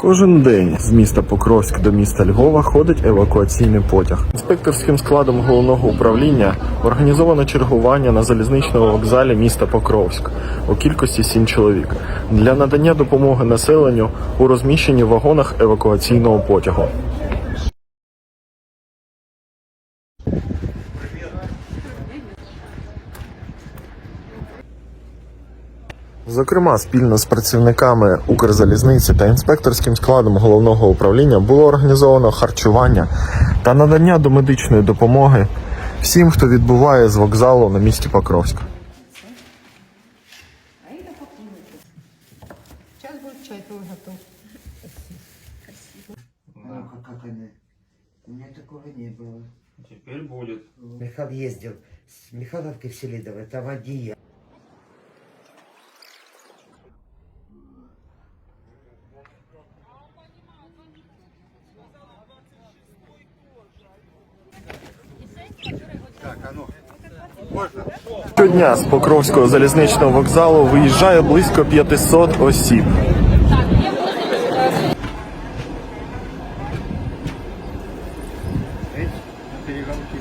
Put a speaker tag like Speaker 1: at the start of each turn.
Speaker 1: Кожен день з міста Покровськ до міста Львова ходить евакуаційний потяг. Інспекторським складом головного управління організовано чергування на залізничному вокзалі міста Покровськ у кількості сім чоловік для надання допомоги населенню у розміщенні в вагонах евакуаційного потягу. Зокрема, спільно з працівниками Укрзалізниці та інспекторським складом головного управління було організовано харчування та надання домедичної допомоги всім, хто відбуває з вокзалу на місті Покровськ.
Speaker 2: Сейчас будет чай твой готов.
Speaker 3: Ну, как, как они? У меня такого не было.
Speaker 4: Теперь будет.
Speaker 3: Михан ездил с Михайловки в Селидово, там одеяло.
Speaker 1: Щодня з Покровського залізничного вокзалу виїжджає близько 500 осіб. Перегалки.